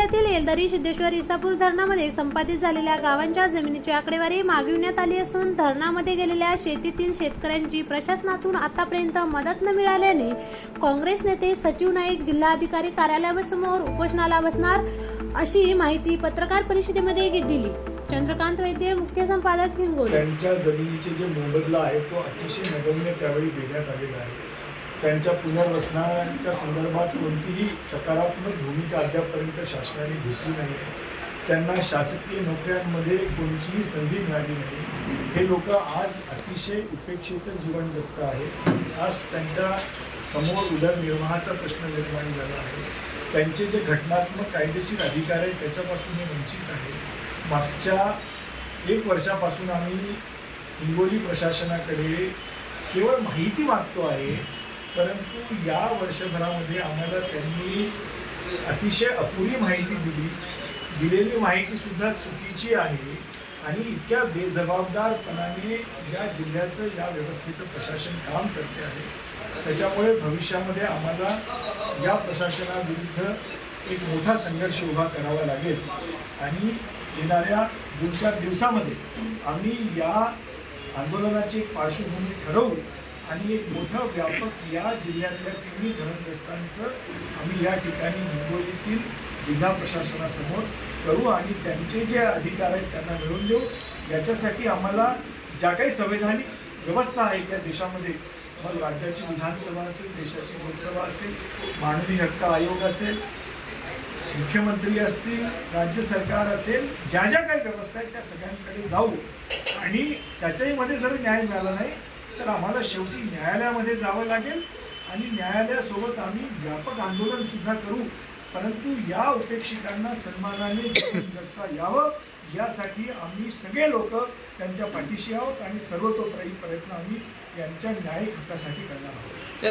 जिल्ह्यातील येलदरी सिद्धेश्वर इसापूर धरणामध्ये संपादित झालेल्या गावांच्या जमिनीची आकडेवारी मागविण्यात आली असून धरणामध्ये गेलेल्या शेतीतील शेतकऱ्यांची प्रशासनातून आतापर्यंत मदत न मिळाल्याने काँग्रेस नेते सचिव नाईक जिल्हाधिकारी कार्यालयासमोर उपोषणाला बसणार अशी माहिती पत्रकार परिषदेमध्ये दिली. चंद्रकांत वैद्य मुख्य संपादक हिंगोली. त्यांच्या जमिनीचे जे मोबदला आहे तो अतिशय नगण्य त्यावेळी देण्यात आलेला आहे. त्यांच्या पुनर्वसनाच्या संदर्भात कोणतीही सकारात्मक भूमिका अद्यापपर्यंत शासनाने घेतली नाही. आहे त्यांना शासकीय नोकऱ्यांमध्ये कोणतीही संधी मिळाली नाही. हे लोक आज अतिशय उपेक्षेचं जीवन जगत आहे आज त्यांच्यासमोर उदरनिर्वाहाचा प्रश्न निर्माण झाला आहे. त्यांचे जे घटनात्मक कायदेशीर अधिकार आहेत त्याच्यापासून हे वंचित आहेत. मागच्या एक वर्षापासून आम्ही हिंगोली प्रशासनाकडे केवळ माहिती मागतो आहे. परंतु या वर्षभरामध्ये आम्हाला त्यांनी अतिशय अपुरी माहिती दिली. दिलेली माहितीसुद्धा चुकीची आहे आणि इतक्या बेजबाबदारपणाने या जिल्ह्याचं या व्यवस्थेचं प्रशासन काम करते आहे. त्याच्यामुळे भविष्यामध्ये आम्हाला या प्रशासनाविरुद्ध एक मोठा संघर्ष उभा करावा लागेल. आणि येणाऱ्या दोन चार दिवसामध्ये आम्ही या आंदोलनाची पार्श्वभूमी ठरवू आणि एक मोठं व्यापक या जिल्ह्यातल्या तिन्ही धरणग्रस्तांचं आम्ही या ठिकाणी हिंगोलीतील जिल्हा प्रशासनासमोर करू आणि त्यांचे जे अधिकार आहेत त्यांना मिळवून देऊ. याच्यासाठी आम्हाला ज्या काही संवैधानिक व्यवस्था आहे या देशामध्ये मग राज्याची विधानसभा असेल देशाची लोकसभा असेल मानवी हक्क आयोग असेल मुख्यमंत्री असतील राज्य सरकार असेल ज्या ज्या काही व्यवस्था आहेत त्या सगळ्यांकडे जाऊ. आणि त्याच्याही मध्ये जर न्याय मिळाला नाही तर आम्हाला शेवटी न्यायालयामध्ये जावं लागेल आणि न्यायालयासोबत आम्ही व्यापक आंदोलन सुद्धा करू. परंतु या उपेक्षितांना सन्मानाने जगता यावं. यासाठी आम्ही सगळे लोक त्यांच्या पाठीशी आहोत आणि सर्वतोपरी प्रयत्न आम्ही यांच्या न्यायिक हक्कासाठी करणार आहोत.